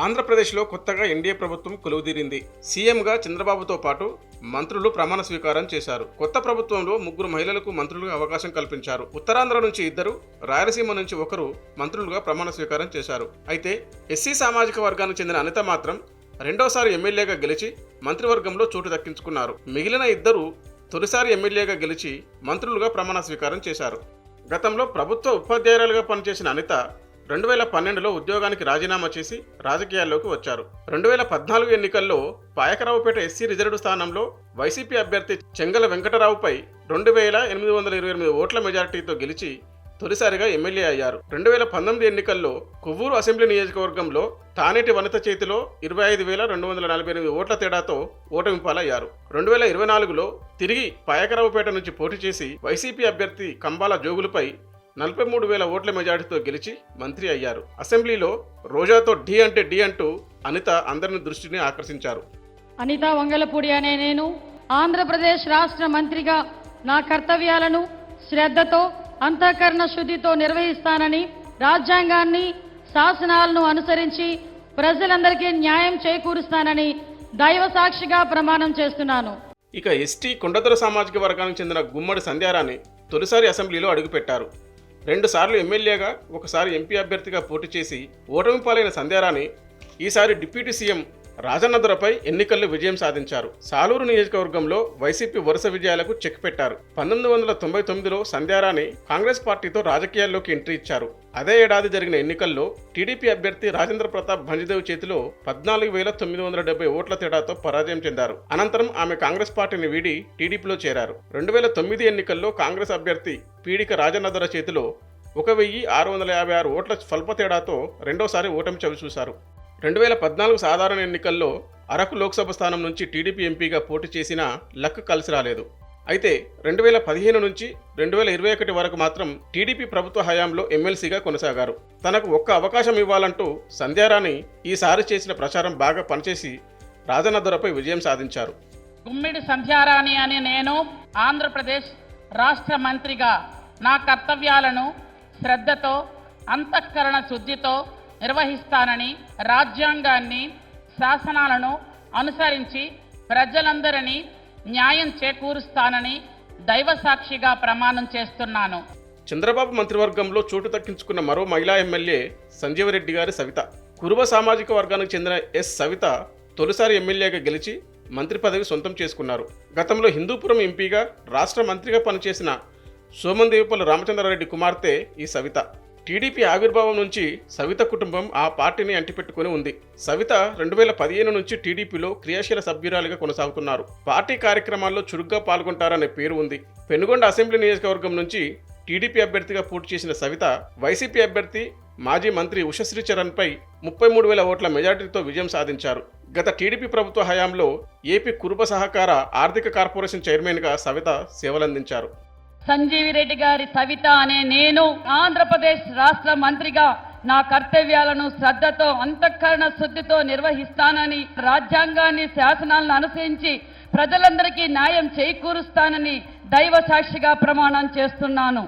ఆంధ్రప్రదేశ్లో కొత్తగా ఎన్డీఏ ప్రభుత్వం కొలువుదీరింది. సీఎంగా చంద్రబాబుతో పాటు మంత్రులు ప్రమాణ స్వీకారం చేశారు. కొత్త ప్రభుత్వంలో ముగ్గురు మహిళలకు మంత్రులుగా అవకాశం కల్పించారు. ఉత్తరాంధ్ర నుంచి ఇద్దరు రాయలసీమ నుంచి ఒకరు మంత్రులుగా ప్రమాణ స్వీకారం చేశారు. అయితే ఎస్సీ సామాజిక వర్గానికి చెందిన అనిత మాత్రం రెండోసారి ఎమ్మెల్యేగా గెలిచి మంత్రివర్గంలో చోటు దక్కించుకున్నారు. మిగిలిన ఇద్దరు తొలిసారి ఎమ్మెల్యేగా గెలిచి మంత్రులుగా ప్రమాణ స్వీకారం చేశారు. గతంలో ప్రభుత్వ ఉపాధ్యాయురాలుగా పనిచేసిన అనిత రెండు వేల పన్నెండులో ఉద్యోగానికి రాజీనామా చేసి రాజకీయాల్లోకి వచ్చారు. రెండు వేల పద్నాలుగు ఎన్నికల్లో పాయకరావుపేట ఎస్సీ రిజర్వ్డ్ స్థానంలో వైసీపీ అభ్యర్థి చెంగల వెంకటరావుపై రెండు వేల ఎనిమిది వందల ఇరవై ఎనిమిది ఓట్ల మెజారిటీతో గెలిచి తొలిసారిగా ఎమ్మెల్యే అయ్యారు. రెండు వేల పంతొమ్మిది ఎన్నికల్లో కొవ్వూరు అసెంబ్లీ నియోజకవర్గంలో తానేటి వనిత చేతిలో ఇరవై ఐదు వేల రెండు వందల నలభై ఎనిమిది ఓట్ల తేడాతో ఓటమి పాలయ్యారు రెండు వేల ఇరవై నాలుగులో తిరిగి పాయకరావుపేట నుంచి పోటీ చేసి వైసీపీ అభ్యర్థి కంబాల జోగులపై నలభై మూడు వేల ఓట్ల మెజార్టీతో గెలిచి మంత్రి అయ్యారు. అసెంబ్లీలో రోజాతో ఢీ అంటే ఢీ అంటూ అనిత అందరిని దృష్టిని ఆకర్షించారు. అనిత వంగలపూడి అనే నేను ఆంధ్రప్రదేశ్ రాష్ట్ర మంత్రిగా నా కర్తవ్యాలను శ్రద్ధతో అంతఃకరణ శుద్ధితో నిర్వహిస్తానని రాజ్యాంగాన్ని శాసనాలను అనుసరించి ప్రజలందరికీ న్యాయం చేకూరుస్తానని దైవ సాక్షిగా ప్రమాణం చేస్తున్నాను. ఇక ఎస్టీ కొండదొర సామాజిక వర్గానికి చెందిన గుమ్మడి సంధ్యారాణి తొలిసారి అసెంబ్లీలో అడుగుపెట్టారు. రెండుసార్లు ఎమ్మెల్యేగా ఒకసారి ఎంపీ అభ్యర్థిగా పోటీ చేసి ఓటమి పాలైన సంధ్యారాణి ఈసారి డిప్యూటీ సీఎం రాజన్నదురపై ఎన్నికల్లో విజయం సాధించారు. సాలూరు నియోజకవర్గంలో వైసీపీ వరుస విజయాలకు చెక్ పెట్టారు. పంతొమ్మిది వందల తొంభై తొమ్మిదిలో సంధ్యారాణి కాంగ్రెస్ పార్టీతో రాజకీయాల్లోకి ఎంట్రీ ఇచ్చారు. అదే ఏడాది జరిగిన ఎన్నికల్లో టీడీపీ అభ్యర్థి రాజేంద్ర ప్రతాప్ భంజదేవ్ చేతిలో పద్నాలుగు వేల తొమ్మిది వందల డెబ్బై ఓట్ల తేడాతో పరాజయం చెందారు. అనంతరం ఆమె కాంగ్రెస్ పార్టీని వీడి టీడీపీలో చేరారు. రెండు వేల తొమ్మిది ఎన్నికల్లో కాంగ్రెస్ అభ్యర్థి పీడిక రాజన్నదొర చేతిలో ఒక వెయ్యి ఆరు వందల యాభై ఆరు ఓట్ల స్వల్ప తేడాతో రెండోసారి ఓటమి చవిచూశారు. రెండు వేల పద్నాలుగు సాధారణ ఎన్నికల్లో అరకు లోక్సభ స్థానం నుంచి టీడీపీ ఎంపీగా పోటీ చేసినా లక్ కలిసి రాలేదు. అయితే రెండు వేల పదిహేను నుంచి రెండు వేల ఇరవై ఒకటి వరకు మాత్రం టీడీపీ ప్రభుత్వ హయాంలో ఎమ్మెల్సీగా కొనసాగారు. తనకు ఒక్క అవకాశం ఇవ్వాలంటూ సంధ్యారాణి ఈసారి చేసిన ప్రచారం బాగా పనిచేసి రాజన్నదొరపై విజయం సాధించారు. గుమ్మిడి సంధ్యారాణి అని నేను ఆంధ్రప్రదేశ్ రాష్ట్ర మంత్రిగా నా కర్తవ్యాలను శ్రద్ధతో అంతఃకరణ శుద్ధితో నిర్వహిస్తానని రాజ్యాంగాన్ని శాసనాలను అనుసరించి ప్రజలందరినీ న్యాయం చేకూరుస్తానని దైవ సాక్షిగా ప్రమాణం చేస్తున్నాను. చంద్రబాబు మంత్రివర్గంలో చోటు దక్కించుకున్న మరో మహిళా ఎమ్మెల్యే సంజీవరెడ్డి గారి సవిత. కురుబ సామాజిక వర్గానికి చెందిన ఎస్ సవిత తొలిసారి ఎమ్మెల్యేగా గెలిచి మంత్రి పదవి సొంతం చేసుకున్నారు. గతంలో హిందూపురం ఎంపీగా రాష్ట్ర మంత్రిగా పనిచేసిన సోమందేవిపల్లి రామచంద్రారెడ్డి కుమార్తె ఈ సవిత. టీడీపీ ఆవిర్భావం నుంచి సవిత కుటుంబం ఆ పార్టీని అంటిపెట్టుకుని ఉంది. సవిత రెండు వేల పదిహేను నుంచి టీడీపీలో క్రియాశీల సభ్యురాలిగా కొనసాగుతున్నారు. పార్టీ కార్యక్రమాల్లో చురుగ్గా పాల్గొంటారనే పేరు ఉంది. పెనుగొండ అసెంబ్లీ నియోజకవర్గం నుంచి టీడీపీ అభ్యర్థిగా పోటీ చేసిన సవిత వైసీపీ అభ్యర్థి మాజీ మంత్రి ఉషశ్రీ చరణ్పై ముప్పై మూడు వేల ఓట్ల మెజార్టీతో విజయం సాధించారు. గత టీడీపీ ప్రభుత్వ హయాంలో ఏపీ కురుబ సహకార ఆర్థిక కార్పొరేషన్ చైర్మన్గా సవిత సేవలందించారు. సంజీవిరెడ్డి గారి సవిత అనే నేను ఆంధ్రప్రదేశ్ రాష్ట్ర మంత్రిగా నా కర్తవ్యాలను శ్రద్ధతో అంతఃకరణ శుద్ధితో నిర్వహిస్తానని రాజ్యాంగాన్ని శాసనాలను అనుసరించి ప్రజలందరికీ న్యాయం చేకూరుస్తానని దైవ సాక్షిగా ప్రమాణం చేస్తున్నాను.